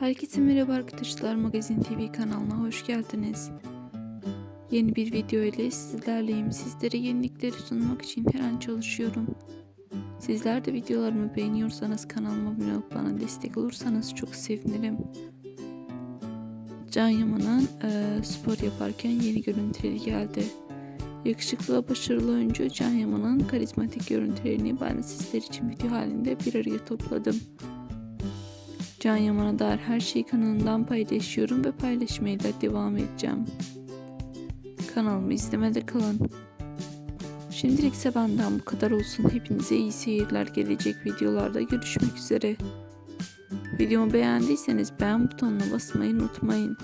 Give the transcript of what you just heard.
Herkese merhaba arkadaşlar Magazin TV kanalına hoş geldiniz. Yeni bir video ile sizlerleyim. Sizlere yenilikleri sunmak için her an çalışıyorum. Sizler de videolarımı beğeniyorsanız kanalıma abone olup bana destek olursanız çok sevinirim. Can Yaman'ın eee, spor yaparken yeni görüntüleri geldi. Yakışıklı ve başarılı oyuncu Can Yaman'ın karizmatik görüntülerini ben sizler için video halinde bir araya topladım. Can Yaman'a dair her şeyi kanalımdan paylaşıyorum ve paylaşmaya da devam edeceğim. Kanalımı izlemede kalın. Şimdilik ise benden bu kadar olsun. Hepinize iyi seyirler. Gelecek videolarda görüşmek üzere. Videomu beğendiyseniz beğen butonuna basmayı unutmayın.